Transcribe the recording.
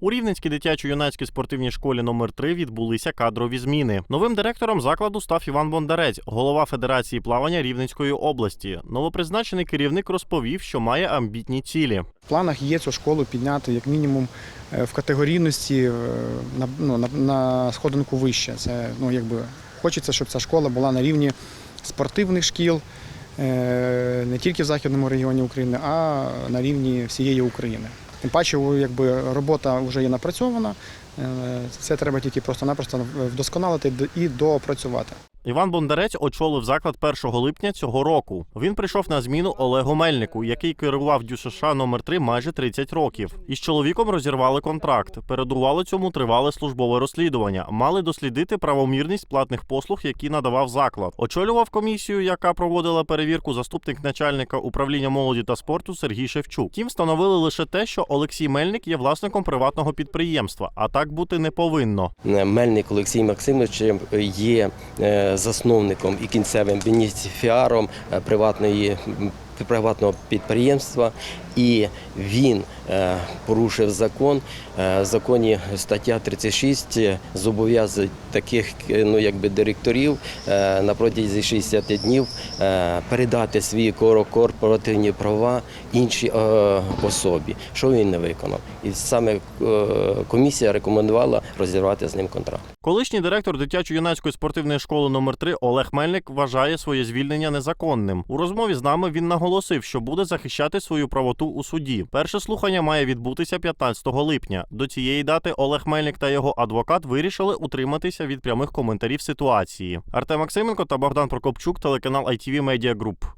У Рівненській дитячо-юнацькій спортивній школі номер 3 відбулися кадрові зміни. Новим директором закладу став Іван Бондарець, голова Федерації плавання Рівненської області. Новопризначений керівник розповів, що має амбітні цілі. В планах є цю школу підняти як мінімум е, в категорійності е, на, ну, на, на сходинку вище. Це ну, якби хочеться, щоб ця школа була на рівні спортивних шкіл е, не тільки в західному регіоні України, а на рівні всієї України. Тим паче, якби робота вже є напрацьована. Е, Це треба тільки просто-напросто вдосконалити і допрацювати. Іван Бондарець очолив заклад 1 липня цього року. Він прийшов на зміну Олегу Мельнику, який керував ДЮСШ номер 3 майже 30 років. Із чоловіком розірвали контракт. Передувало цьому тривале службове розслідування. Мали дослідити правомірність платних послуг, які надавав заклад. Очолював комісію, яка проводила перевірку заступник начальника управління молоді та спорту Сергій Шевчук. Тім встановили лише те, що Олексій Мельник є власником приватного підприємства, а так бути не повинно. Мельник Олексій Максимович є е, засновником і кінцевим бенефіціаром е, приватної приватного підприємства, і він е, порушив закон. Е, В законі стаття 36 зобов'язує таких е, ну, якби директорів на протязі 60 днів передати свої корпоративні права іншій особі, що він не виконав. І саме комісія рекомендувала розірвати з ним контракт. Колишній директор дитячо-юнацької спортивної школи номер 3 Олег Мельник вважає своє звільнення незаконним. У розмові з нами він наголосив, що буде захищати свою правоту у суді. Перше слухання має відбутися 15 липня. До цієї дати Олег Мельник та його адвокат вирішили утриматися від прямих коментарів ситуації. Артем Максименко та Богдан Прокопчук, телеканал ITV Media Group.